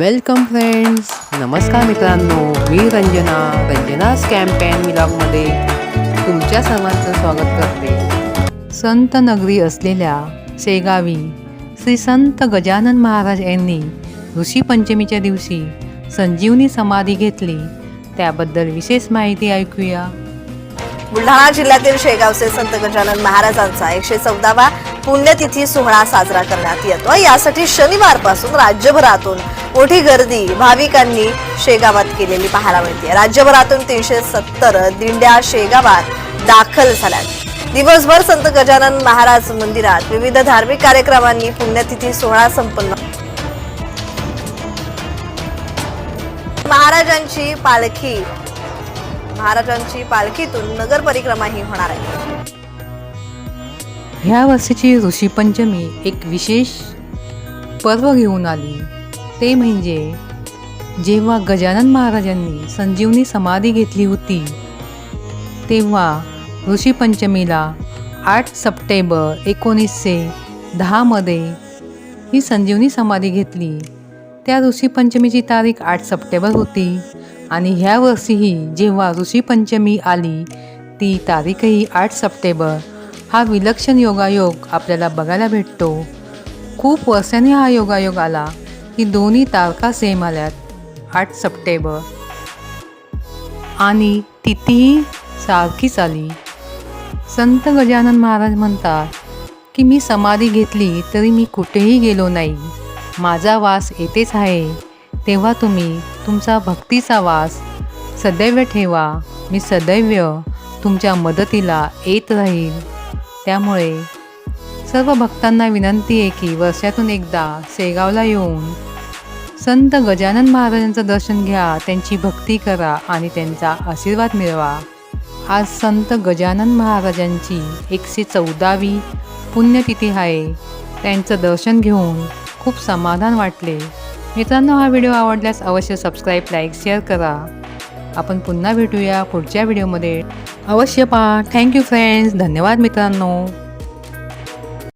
Welcome friends. नमस्कार मित्रांनो मी रंजना रंजनास कॅम्पेन विलॉगमध्ये तुमच्या सर्वांचं स्वागत करते. संत नगरी असलेल्या शेगावी श्री संत गजानन महाराज यांनी ऋषी पंचमीच्या दिवशी संजीवनी समाधी घेतली. त्याबद्दल विशेष माहिती ऐकूया. बुलढाणा जिल्ह्यातील शेगावचे संत गजानन महाराजांचा एकशे चौदावा पुण्यतिथी सोहळा साजरा करण्यात येतो. यासाठी शनिवारपासून राज्यभरातून मोठी गर्दी भाविकांनी शेगावात केलेली पाहायला मिळते. राज्यभरातून तीनशे सत्तर दिंड्या शेगावात दाखल झाल्या दिवसभर संत गजानन महाराज मंदिरात विविध धार्मिक कार्यक्रमांनी पुण्यतिथी सोहळा संपन्न. महाराजांची पालखी महाराजांची पालखीतून नगर परिक्रमा ही होणार आहे. ह्या वर्षीची ऋषीपंचमी एक विशेष पर्व घेऊन आली. ते म्हणजे जेव्हा गजानन महाराजांनी संजीवनी समाधी घेतली होती तेव्हा ऋषीपंचमीला आठ सप्टेंबर एकोणीसशे दहामध्ये ही संजीवनी समाधी घेतली. त्या ऋषीपंचमीची तारीख आठ सप्टेंबर होती. आणि ह्या वर्षीही जेव्हा ऋषीपंचमी आली ती तारीखही आठ सप्टेंबर हा विलक्षण योगायोग आपल्याला बघायला भेटतो. खूप वर्षांनी हा योगायोग आला की दोन्ही तारखा सेम आल्यात आठ सप्टेंबर. आणि तिथीही सारखीच आली. संत गजानन महाराज म्हणतात की मी समाधी घेतली तरी मी कुठेही गेलो नाही. माझा वास येतेच आहे. तेव्हा तुम्ही तुमचा भक्तीचा वास सदैव ठेवा. मी सदैव तुमच्या मदतीला येत राहील. त्यामुळे सर्व भक्तांना विनंती आहे की वर्षातून एकदा शेगावला येऊन संत गजानन महाराजांचं दर्शन घ्या त्यांची भक्ती करा आणि त्यांचा आशीर्वाद मिळवा. आज संत गजानन महाराजांची एकशे चौदावी पुण्यतिथी आहे. त्यांचं दर्शन घेऊन खूप समाधान वाटले. मित्रांनो हा व्हिडिओ आवडल्यास अवश्य सबस्क्राईब लाईक शेअर करा. आपण पुन्हा भेटूया पुढच्या व्हिडिओमध्ये. अवश्य पहा. थँक्यू फ्रेंड्स धन्यवाद मित्रांनो.